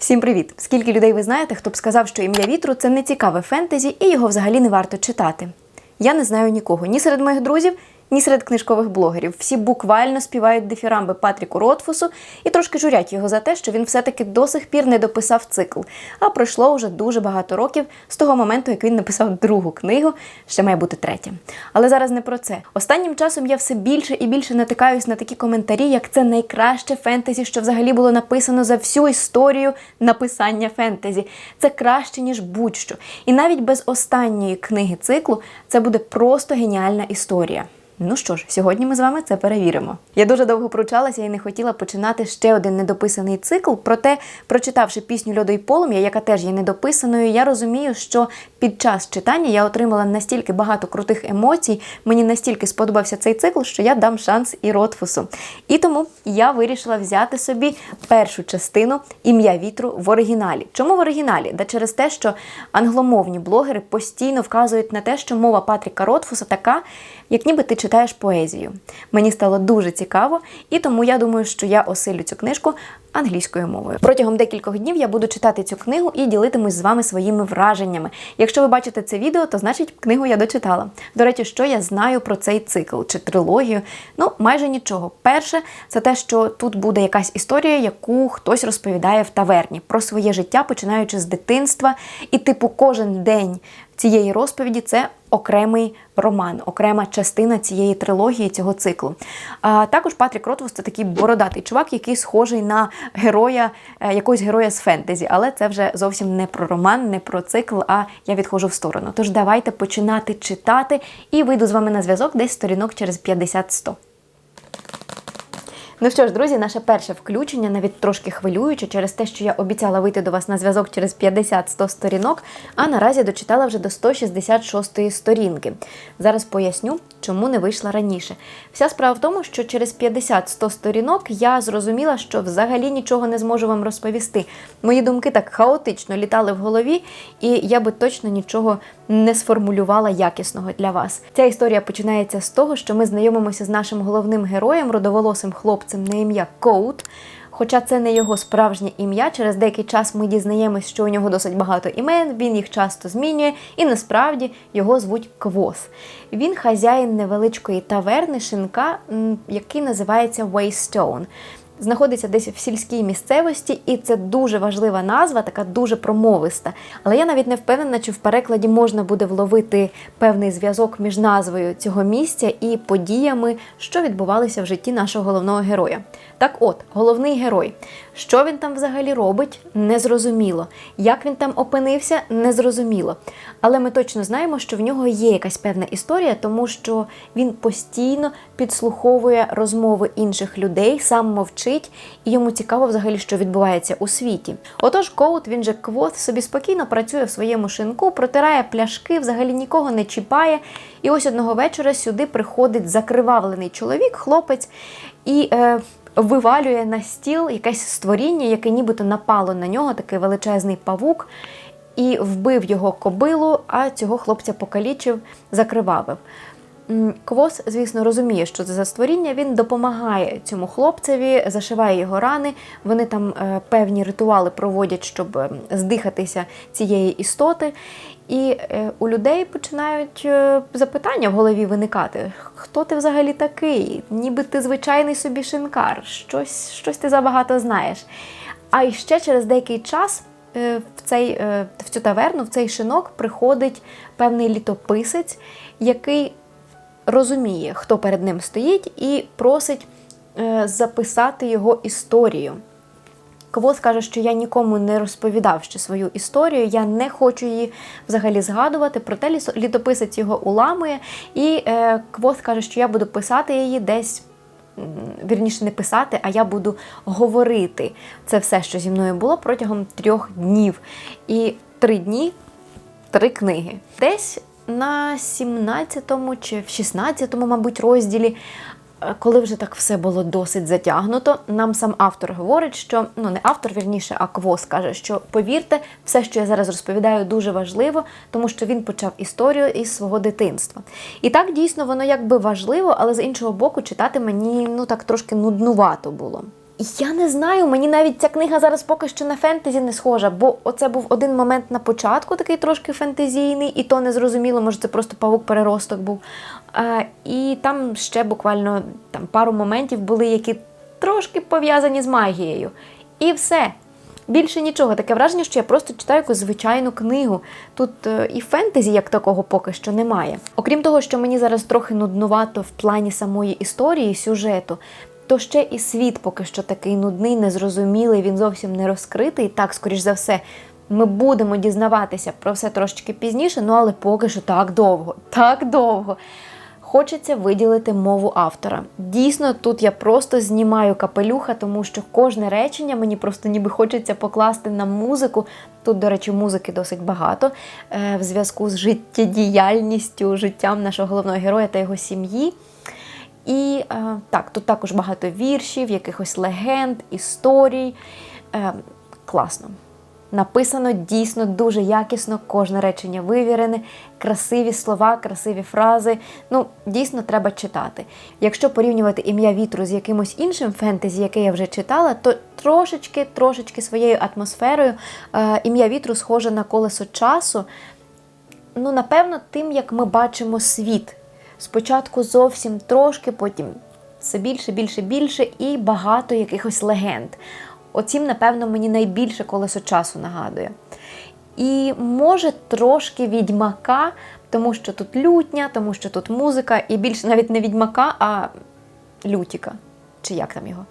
Всім привіт! Скільки людей ви знаєте, хто б сказав, що ім'я вітру це не цікаве фентезі і його взагалі не варто читати? Я не знаю нікого ні серед моїх друзів, ні серед книжкових блогерів. Всі буквально співають дифірамби Патріку Ротфусу і трошки журять його за те, що він все-таки до сих пір не дописав цикл. А пройшло вже дуже багато років з того моменту, як він написав другу книгу, ще має бути третя. Але зараз не про це. Останнім часом я все більше і більше натикаюсь на такі коментарі, як це найкраще фентезі, що взагалі було написано за всю історію написання фентезі. Це краще, ніж будь-що. І навіть без останньої книги циклу це буде просто геніальна історія. Ну що ж, сьогодні ми з вами це перевіримо. Я дуже довго пручалася і не хотіла починати ще один недописаний цикл. Проте, прочитавши пісню Льодо і полум'я, яка теж є недописаною, я розумію, що під час читання я отримала настільки багато крутих емоцій, мені настільки сподобався цей цикл, що я дам шанс і Ротфусу. І тому я вирішила взяти собі першу частину ім'я вітру в оригіналі. Чому в оригіналі? Да через те, що англомовні блогери постійно вказують на те, що мова Патріка Ротфуса така, як ніби ти читаєш поезію. Мені стало дуже цікаво, і тому я думаю, що я осилю цю книжку англійською мовою. Протягом декількох днів я буду читати цю книгу і ділитимусь з вами своїми враженнями. Якщо ви бачите це відео, то значить книгу я дочитала. До речі, що я знаю про цей цикл чи трилогію? Ну, майже нічого. Перше, це те, що тут буде якась історія, яку хтось розповідає в таверні про своє життя, починаючи з дитинства, і типу кожен день цієї розповіді це окремий роман, окрема частина цієї трилогії, цього циклу. А також Патрік Ротвус це такий бородатий чувак, який схожий на героя, е, якогось героя з фентезі, але це вже зовсім не про роман, не про цикл, а я відходжу в сторону. Тож давайте починати читати і вийду з вами на зв'язок десь сторінок через 50-100. Ну що ж, друзі, наше перше включення, навіть трошки хвилююче через те, що я обіцяла вийти до вас на зв'язок через 50-100 сторінок, а наразі дочитала вже до 166 сторінки. Зараз поясню, чому не вийшла раніше. Вся справа в тому, що через 50-100 сторінок я зрозуміла, що взагалі нічого не зможу вам розповісти. Мої думки так хаотично літали в голові, і я би точно нічого не сформулювала якісного для вас. Ця історія починається з того, що ми знайомимося з нашим головним героєм, родоволосим хлопцем на ім'я Коут. Хоча це не його справжнє ім'я, через деякий час ми дізнаємось, що у нього досить багато імен, він їх часто змінює, і насправді його звуть Квос. Він хазяїн невеличкої таверни шинка, який називається Waystone. Знаходиться десь в сільській місцевості, і це дуже важлива назва, така дуже промовиста. Але я навіть не впевнена, чи в перекладі можна буде вловити певний зв'язок між назвою цього місця і подіями, що відбувалися в житті нашого головного героя. Так от, головний герой. Що він там взагалі робить, незрозуміло. Як він там опинився, незрозуміло. Але ми точно знаємо, що в нього є якась певна історія, тому що він постійно підслуховує розмови інших людей, сам мовчить, і йому цікаво взагалі, що відбувається у світі. Отож, Коут, він же квот, собі спокійно працює в своєму шинку, протирає пляшки, взагалі нікого не чіпає. І ось одного вечора сюди приходить закривавлений чоловік, хлопець, і. Е, Вивалює на стіл якесь створіння, яке нібито напало на нього, такий величезний павук, і вбив його кобилу, а цього хлопця покалічив, закривавив. Квос, звісно, розуміє, що це за створіння. Він допомагає цьому хлопцеві, зашиває його рани. Вони там е, певні ритуали проводять, щоб е, здихатися цієї істоти. І е, у людей починають е, запитання в голові виникати: хто ти взагалі такий? Ніби ти звичайний собі шинкар, щось, щось ти забагато знаєш. А ще через деякий час в, цей, в цю таверну, в цей шинок приходить певний літописець, який розуміє, хто перед ним стоїть, і просить е, записати його історію. Квот каже, що я нікому не розповідав ще свою історію, я не хочу її взагалі згадувати. Проте літописець його уламує, і е, Квот каже, що я буду писати її десь. Вірніше не писати, а я буду говорити це все, що зі мною було протягом трьох днів. І три дні три книги. Десь на 17-му чи в 16-му, мабуть, розділі, е, коли вже так все було досить затягнуто, нам сам автор говорить, що ну не автор, вірніше, а Квос каже, що повірте, все, що я зараз розповідаю, дуже важливо, тому що він почав історію із свого дитинства. І так дійсно воно якби важливо, але з іншого боку, читати мені ну так трошки нуднувато було. Я не знаю, мені навіть ця книга зараз поки що на фентезі не схожа, бо оце був один момент на початку, такий трошки фентезійний, і то не зрозуміло, може це просто павук-переросток був. А, і там ще буквально там, пару моментів були, які трошки пов'язані з магією. І все. Більше нічого. Таке враження, що я просто читаю якусь звичайну книгу. Тут е, і фентезі як такого поки що немає. Окрім того, що мені зараз трохи нуднувато в плані самої історії, сюжету, то ще і світ поки що такий нудний, незрозумілий, він зовсім не розкритий. Так, скоріш за все, ми будемо дізнаватися про все трошечки пізніше, ну але поки що так довго, так довго. Хочеться виділити мову автора. Дійсно, тут я просто знімаю капелюха, тому що кожне речення мені просто ніби хочеться покласти на музику. Тут, до речі, музики досить багато е, в зв'язку з життєдіяльністю, життям нашого головного героя та його сім'ї. І е, так, тут також багато віршів, якихось легенд, історій. Е, класно. Написано дійсно дуже якісно, кожне речення вивірене, красиві слова, красиві фрази. Ну, дійсно треба читати. Якщо порівнювати ім'я вітру з якимось іншим фентезі, яке я вже читала, то трошечки, трошечки своєю атмосферою е, ім'я вітру схоже на колесо часу. Ну, напевно, тим, як ми бачимо світ. Спочатку зовсім трошки, потім все більше, більше, більше і багато якихось легенд. Оцім, напевно, мені найбільше колесо часу нагадує. І може трошки відьмака, тому що тут лютня, тому що тут музика, і більше навіть не відьмака, а лютіка. Чи як там його?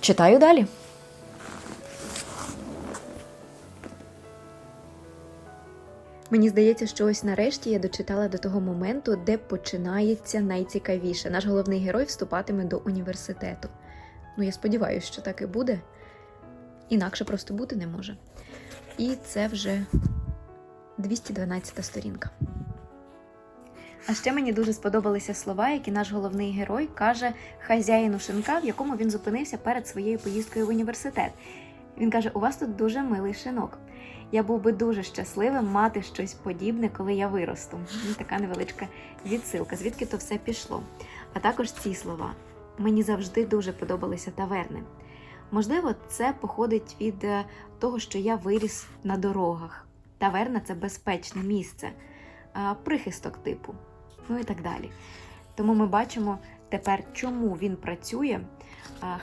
Читаю далі. Мені здається, що ось нарешті я дочитала до того моменту, де починається найцікавіше. Наш головний герой вступатиме до університету. Ну, я сподіваюся, що так і буде. Інакше просто бути не може. І це вже 212 сторінка. А ще мені дуже сподобалися слова, які наш головний герой каже хазяїну шинка, в якому він зупинився перед своєю поїздкою в університет. Він каже: У вас тут дуже милий шинок. Я був би дуже щасливим мати щось подібне, коли я виросту. Ну, така невеличка відсилка, звідки то все пішло. А також ці слова. Мені завжди дуже подобалися таверни. Можливо, це походить від е, того, що я виріс на дорогах. Таверна це безпечне місце, е, прихисток типу, ну і так далі. Тому ми бачимо тепер, чому він працює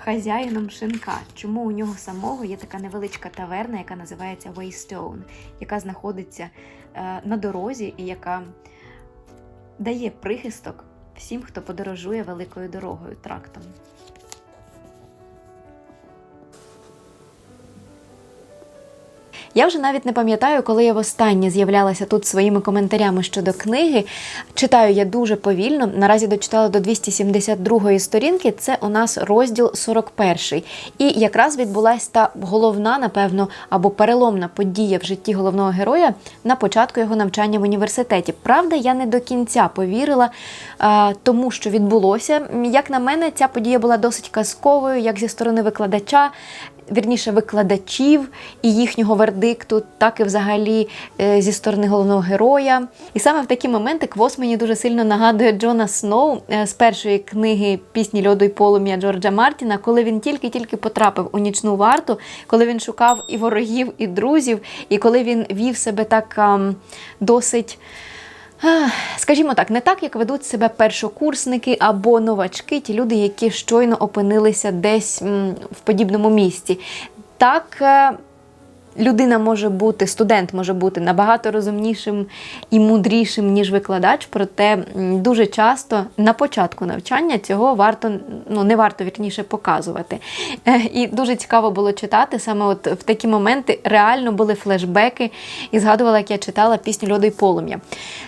хазяїном шинка, чому у нього самого є така невеличка таверна, яка називається Waystone, яка знаходиться на дорозі і яка дає прихисток всім, хто подорожує великою дорогою трактом. Я вже навіть не пам'ятаю, коли я востаннє з'являлася тут своїми коментарями щодо книги. Читаю я дуже повільно. Наразі дочитала до 272-ї сторінки. Це у нас розділ 41-й. І якраз відбулася та головна, напевно, або переломна подія в житті головного героя на початку його навчання в університеті. Правда, я не до кінця повірила тому, що відбулося. Як на мене, ця подія була досить казковою, як зі сторони викладача вірніше викладачів і їхнього вердикту, так і взагалі е, зі сторони головного героя. І саме в такі моменти Квос мені дуже сильно нагадує Джона Сноу е, з першої книги Пісні льоду й полум'я Джорджа Мартіна, коли він тільки-тільки потрапив у нічну варту, коли він шукав і ворогів, і друзів, і коли він вів себе так досить. Скажімо так, не так, як ведуть себе першокурсники або новачки, ті люди, які щойно опинилися десь в подібному місці. Так е, людина може бути, студент може бути набагато розумнішим і мудрішим, ніж викладач, проте дуже часто на початку навчання цього варто, ну не варто вірніше показувати. Е, і дуже цікаво було читати. Саме от в такі моменти реально були флешбеки, і згадувала, як я читала пісню Льоду й полум'я.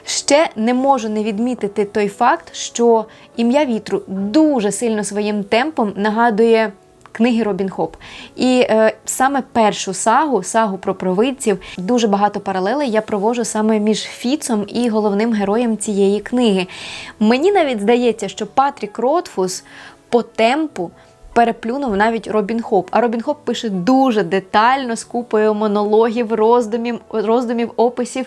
Ще не можу не відмітити той факт, що ім'я вітру дуже сильно своїм темпом нагадує книги Робін Хоп. І е, саме першу сагу, сагу про провидців, дуже багато паралелей я провожу саме між Фіцом і головним героєм цієї книги. Мені навіть здається, що Патрік Ротфус по темпу. Переплюнув навіть Робін Хоп. А Робін Хоп пише дуже детально, з купою монологів, роздумів, роздумів, описів.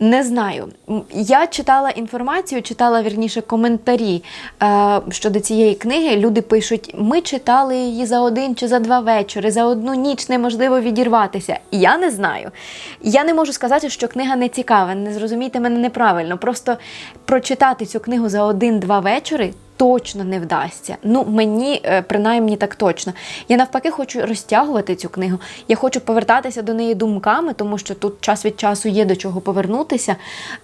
Не знаю. Я читала інформацію, читала вірніше коментарі е, щодо цієї книги. Люди пишуть: ми читали її за один чи за два вечори, за одну ніч неможливо відірватися. Я не знаю. Я не можу сказати, що книга не цікава. Не зрозумійте мене неправильно. Просто прочитати цю книгу за один-два вечори. Точно не вдасться. Ну, мені е, принаймні так точно. Я навпаки хочу розтягувати цю книгу. Я хочу повертатися до неї думками, тому що тут час від часу є до чого повернутися.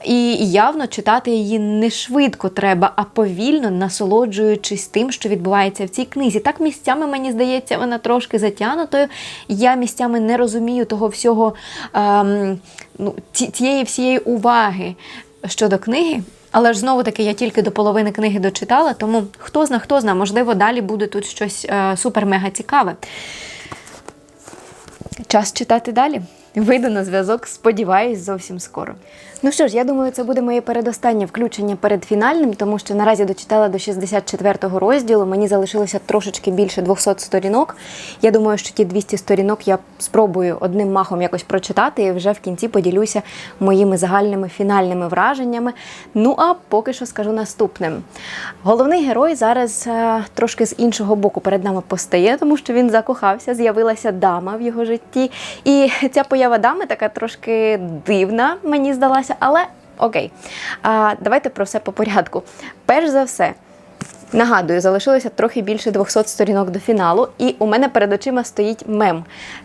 І явно читати її не швидко треба, а повільно насолоджуючись тим, що відбувається в цій книзі. Так місцями мені здається, вона трошки затягнутою. Я місцями не розумію того всього ем, ну, цієї всієї уваги щодо книги. Але ж знову таки я тільки до половини книги дочитала, тому хто зна, хто зна, можливо, далі буде тут щось е, супер-мега цікаве. Час читати далі. Вийду на зв'язок, сподіваюсь, зовсім скоро. Ну що ж, я думаю, це буде моє передостаннє включення перед фінальним, тому що наразі дочитала до 64-го розділу. Мені залишилося трошечки більше 200 сторінок. Я думаю, що ті 200 сторінок я спробую одним махом якось прочитати і вже в кінці поділюся моїми загальними фінальними враженнями. Ну а поки що скажу наступним. Головний герой зараз е, трошки з іншого боку перед нами постає, тому що він закохався, з'явилася дама в його житті. І ця поява дами така трошки дивна, мені здалася, але окей. А, давайте про все по порядку. Перш за все. Нагадую, залишилося трохи більше 200 сторінок до фіналу, і у мене перед очима стоїть мем.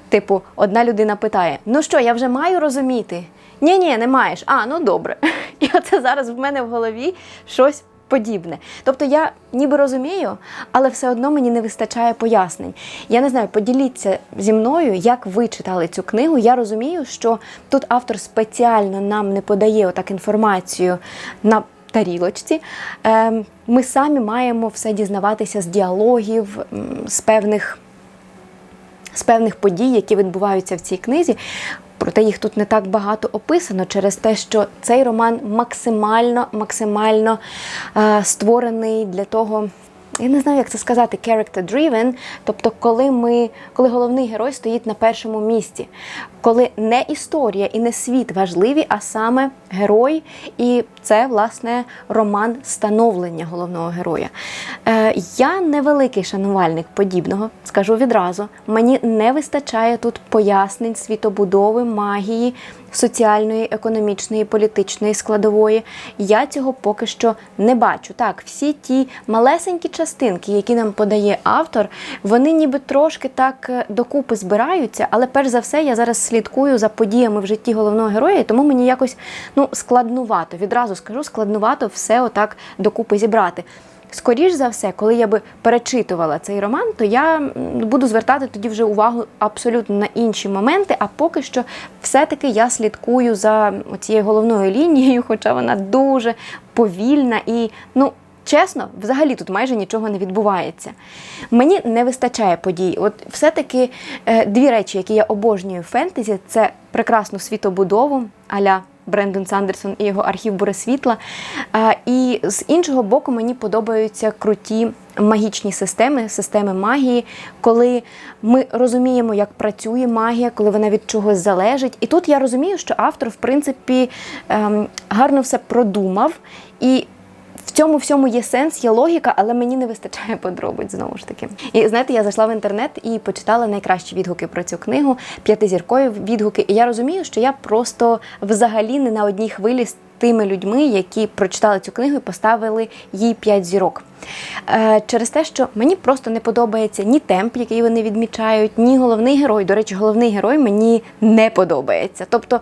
Типу, одна людина питає: Ну що, я вже маю розуміти? Ні, ні, не маєш. А, ну добре. І оце зараз в мене в голові щось подібне. Тобто я ніби розумію, але все одно мені не вистачає пояснень. Я не знаю, поділіться зі мною, як ви читали цю книгу. Я розумію, що тут автор спеціально нам не подає отак інформацію на тарілочці. Ем, Ми самі маємо все дізнаватися з діалогів, з певних з певних подій, які відбуваються в цій книзі. Проте їх тут не так багато описано через те, що цей роман максимально, максимально е, створений для того. Я не знаю, як це сказати, character driven, тобто, коли ми, коли головний герой стоїть на першому місці, коли не історія і не світ важливі, а саме герой, і це власне роман становлення головного героя. Е, я невеликий шанувальник подібного, скажу відразу. Мені не вистачає тут пояснень світобудови, магії, соціальної, економічної, політичної складової. Я цього поки що не бачу. Так, всі ті малесенькі частинки, які нам подає автор, вони ніби трошки так е, докупи збираються, але перш за все я зараз слідкую за подіями в житті головного героя, і тому мені якось ну, складнувато. Відразу скажу, складнувато все отак докупи зібрати. Скоріш за все, коли я би перечитувала цей роман, то я буду звертати тоді вже увагу абсолютно на інші моменти. А поки що, все-таки я слідкую за цією головною лінією, хоча вона дуже повільна і ну. Чесно, взагалі тут майже нічого не відбувається. Мені не вистачає подій. От все-таки е, дві речі, які я обожнюю в фентезі, це прекрасну світобудову аля Брендон Сандерсон і його архів Буре світла. Е, І з іншого боку, мені подобаються круті магічні системи, системи магії, коли ми розуміємо, як працює магія, коли вона від чогось залежить. І тут я розумію, що автор, в принципі, ем, гарно все продумав. І цьому всьому є сенс, є логіка, але мені не вистачає подробиць знову ж таки. І знаєте, я зайшла в інтернет і почитала найкращі відгуки про цю книгу, п'ятизіркові відгуки. І я розумію, що я просто взагалі не на одній хвилі з тими людьми, які прочитали цю книгу і поставили їй п'ять зірок. Е, через те, що мені просто не подобається ні темп, який вони відмічають, ні головний герой. До речі, головний герой мені не подобається. Тобто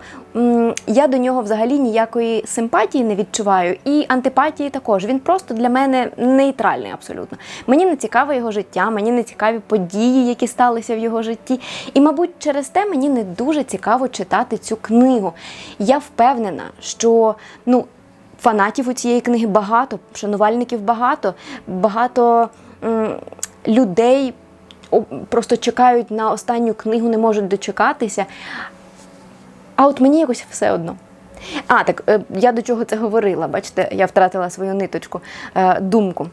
я до нього взагалі ніякої симпатії не відчуваю, і антипатії також. Він просто для мене нейтральний абсолютно. Мені не цікаве його життя, мені не цікаві події, які сталися в його житті. І, мабуть, через те мені не дуже цікаво читати цю книгу. Я впевнена, що ну. Фанатів у цієї книги багато, шанувальників багато, багато людей просто чекають на останню книгу, не можуть дочекатися. А от мені якось все одно. А, так е, я до чого це говорила, бачите, я втратила свою ниточку, е, думку.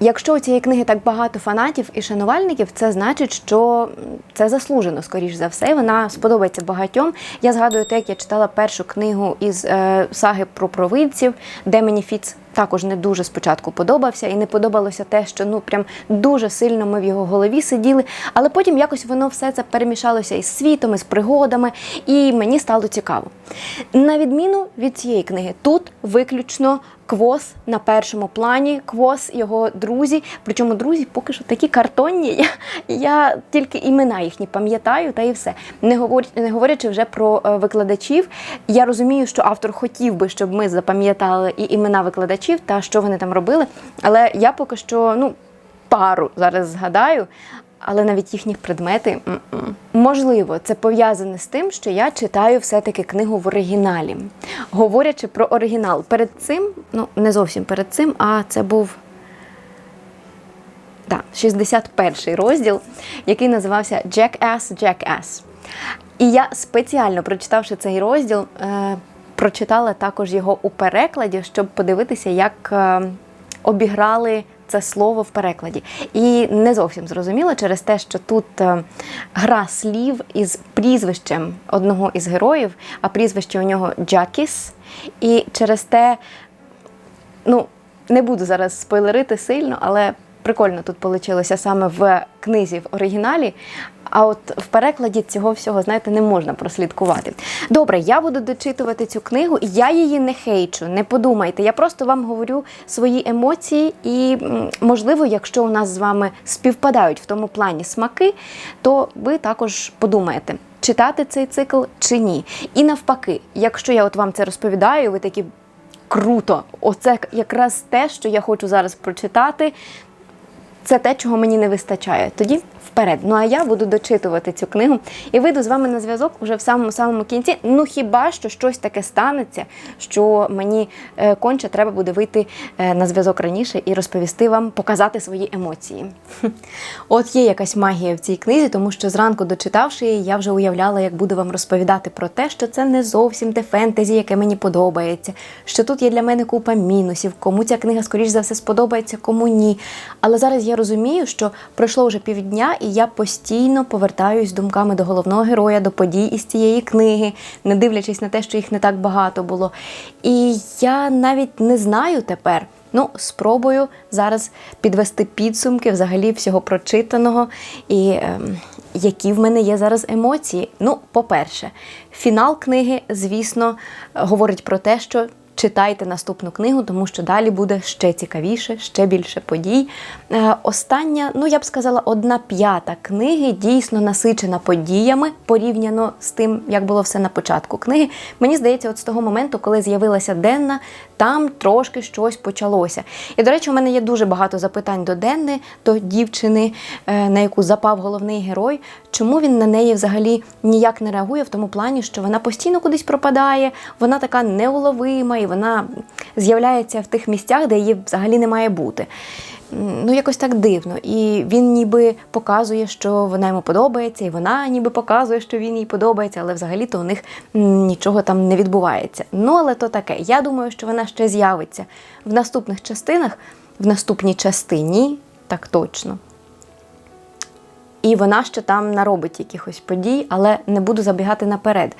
Якщо у цієї книги так багато фанатів і шанувальників, це значить, що це заслужено, скоріш за все. Вона сподобається багатьом. Я згадую те, як я читала першу книгу із е, саги про провидців, де мені Фіц також не дуже спочатку подобався, і не подобалося те, що ну прям дуже сильно ми в його голові сиділи. Але потім якось воно все це перемішалося із світом, із пригодами, і мені стало цікаво. На відміну від цієї книги, тут виключно Квос на першому плані, Квос, його друзі. Причому друзі поки що такі картонні. Я, я тільки імена їхні пам'ятаю, та і все. Не говорять, не говорячи вже про е, викладачів. Я розумію, що автор хотів би, щоб ми запам'ятали і імена викладачів та що вони там робили. Але я поки що ну пару зараз згадаю. Але навіть їхні предмети м-м. можливо, це пов'язане з тим, що я читаю все-таки книгу в оригіналі. Говорячи про оригінал, перед цим, ну не зовсім перед цим, а це був да, 61 розділ, який називався Jackass Jackass. І я спеціально прочитавши цей розділ, е, прочитала також його у перекладі, щоб подивитися, як е, обіграли це слово в перекладі. І не зовсім зрозуміло через те, що тут е, гра слів із прізвищем одного із героїв, а прізвище у нього Джакіс. І через те, ну, не буду зараз спойлерити сильно, але прикольно тут вийшло саме в книзі в оригіналі. А от в перекладі цього всього, знаєте, не можна прослідкувати. Добре, я буду дочитувати цю книгу, я її не хейчу, не подумайте. Я просто вам говорю свої емоції, і, можливо, якщо у нас з вами співпадають в тому плані смаки, то ви також подумаєте. Читати цей цикл чи ні. І навпаки, якщо я от вам це розповідаю, ви такі круто, оце якраз те, що я хочу зараз прочитати, це те, чого мені не вистачає. Тоді вперед. Ну а я буду дочитувати цю книгу і вийду з вами на зв'язок уже в самому самому кінці. Ну хіба що щось таке станеться, що мені е, конче треба буде вийти е, на зв'язок раніше і розповісти вам, показати свої емоції. От є якась магія в цій книзі, тому що зранку, дочитавши її, я вже уявляла, як буду вам розповідати про те, що це не зовсім те фентезі, яке мені подобається, що тут є для мене купа мінусів, кому ця книга, скоріш за все, сподобається, кому ні. Але зараз я розумію, що пройшло вже півдня, і я постійно повертаюсь думками до головного героя, до подій із цієї книги, не дивлячись на те, що їх не так багато було. І я навіть не знаю тепер. Ну, спробую зараз підвести підсумки взагалі всього прочитаного і е, які в мене є зараз емоції. Ну, по-перше, фінал книги, звісно, говорить про те, що читайте наступну книгу, тому що далі буде ще цікавіше, ще більше подій. Е, остання, ну я б сказала, одна п'ята книги дійсно насичена подіями порівняно з тим, як було все на початку книги. Мені здається, от з того моменту, коли з'явилася денна, там трошки щось почалося. І, до речі, у мене є дуже багато запитань до Денни, до дівчини, е, на яку запав головний герой. Чому він на неї взагалі ніяк не реагує в тому плані, що вона постійно кудись пропадає, вона така неуловима і вона з'являється в тих місцях, де її взагалі не має бути. Ну, якось так дивно. І він ніби показує, що вона йому подобається, і вона ніби показує, що він їй подобається, але взагалі-то у них нічого там не відбувається. Ну, але то таке. Я думаю, що вона ще з'явиться в наступних частинах, в наступній частині, так точно. І вона ще там наробить якихось подій, але не буду забігати наперед.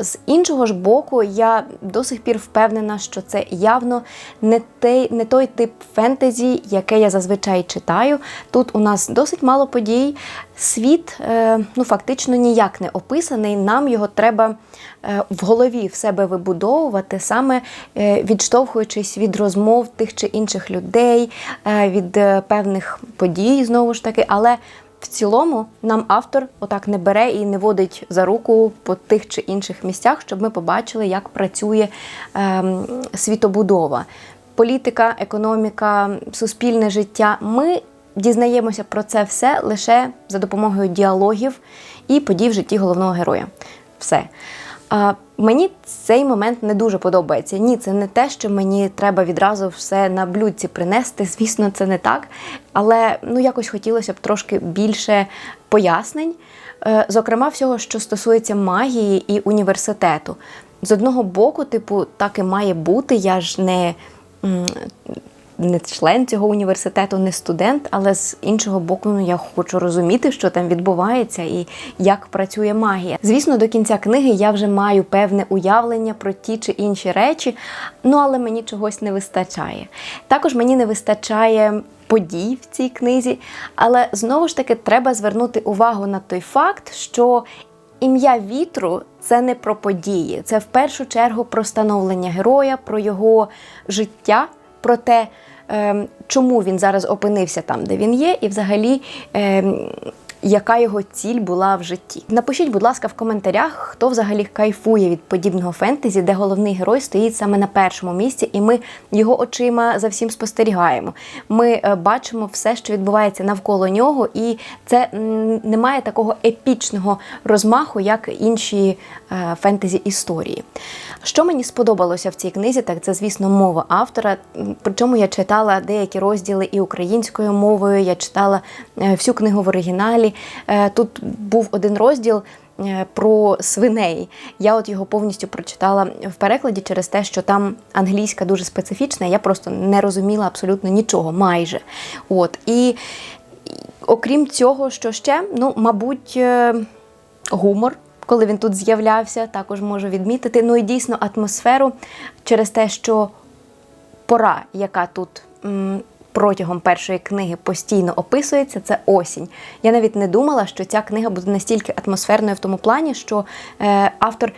З іншого ж боку, я до сих пір впевнена, що це явно не той, не той тип фентезі, яке я зазвичай читаю. Тут у нас досить мало подій. Світ е, ну, фактично ніяк не описаний. Нам його треба е, в голові в себе вибудовувати, саме е, відштовхуючись від розмов тих чи інших людей, від певних подій, знову ж таки. але в цілому нам автор отак не бере і не водить за руку по тих чи інших місцях, щоб ми побачили, як працює ем, світобудова, політика, економіка, суспільне життя. Ми дізнаємося про це все лише за допомогою діалогів і подій в житті головного героя. Все. А, Мені цей момент не дуже подобається. Ні, це не те, що мені треба відразу все на блюдці принести. Звісно, це не так. Але ну якось хотілося б трошки більше пояснень, е, зокрема, всього, що стосується магії і університету. З одного боку, типу, так і має бути. Я ж не не член цього університету, не студент, але з іншого боку, ну я хочу розуміти, що там відбувається і як працює магія. Звісно, до кінця книги я вже маю певне уявлення про ті чи інші речі, ну але мені чогось не вистачає. Також мені не вистачає подій в цій книзі, але знову ж таки треба звернути увагу на той факт, що ім'я вітру це не про події, це в першу чергу про становлення героя, про його життя, про те, ем, чому він зараз опинився там, де він є, і взагалі. Яка його ціль була в житті? Напишіть, будь ласка, в коментарях, хто взагалі кайфує від подібного фентезі, де головний герой стоїть саме на першому місці, і ми його очима за всім спостерігаємо. Ми е, бачимо все, що відбувається навколо нього, і це не має такого епічного розмаху, як інші е, фентезі історії. Що мені сподобалося в цій книзі, так це, звісно, мова автора. Причому я читала деякі розділи і українською мовою, я читала е, всю книгу в оригіналі. Е, Тут був один розділ. е, Про свиней. Я от його повністю прочитала в перекладі через те, що там англійська дуже специфічна, я просто не розуміла абсолютно нічого, майже. От. І окрім цього, що ще, ну, мабуть, е, гумор, коли він тут з'являвся, також можу відмітити. Ну і дійсно атмосферу через те, що пора, яка тут протягом першої книги постійно описується, це осінь. Я навіть не думала, що ця книга буде настільки атмосферною в тому плані, що е, автор.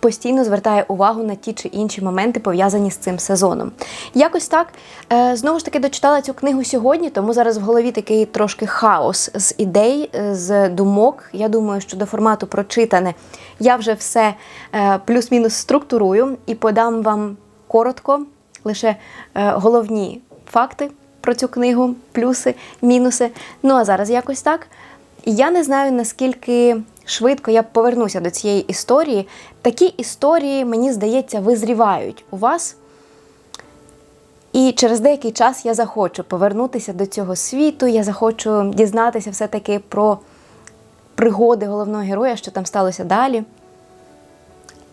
Постійно звертає увагу на ті чи інші моменти, пов'язані з цим сезоном. Якось так. Е, знову ж таки, дочитала цю книгу сьогодні, тому зараз в голові такий трошки хаос з ідей, е, з думок. Я думаю, що до формату прочитане я вже все е, плюс-мінус структурую і подам вам коротко лише головні факти про цю книгу, плюси, мінуси. Ну а зараз якось так. Я не знаю, наскільки швидко я повернуся до цієї історії. Такі історії, мені здається, визрівають у вас. І через деякий час я захочу повернутися до цього світу, я захочу дізнатися все-таки про пригоди головного героя, що там сталося далі.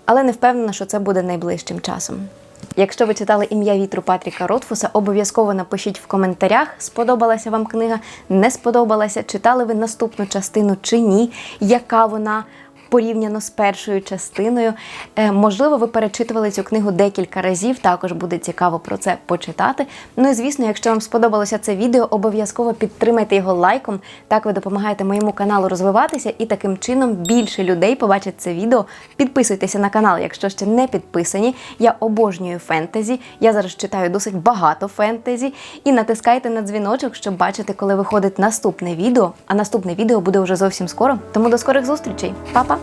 Але не впевнена, що це буде найближчим часом. Якщо ви читали ім'я вітру Патріка Ротфуса, обов'язково напишіть в коментарях, сподобалася вам книга, не сподобалася, читали ви наступну частину чи ні, яка вона порівняно з першою частиною. Е, можливо, ви перечитували цю книгу декілька разів, також буде цікаво про це почитати. Ну і звісно, якщо вам сподобалося це відео, обов'язково підтримайте його лайком. Так ви допомагаєте моєму каналу розвиватися, і таким чином більше людей побачать це відео. Підписуйтеся на канал, якщо ще не підписані. Я обожнюю фентезі. Я зараз читаю досить багато фентезі. І натискайте на дзвіночок, щоб бачити, коли виходить наступне відео. А наступне відео буде вже зовсім скоро. Тому до скорих зустрічей. Па-па!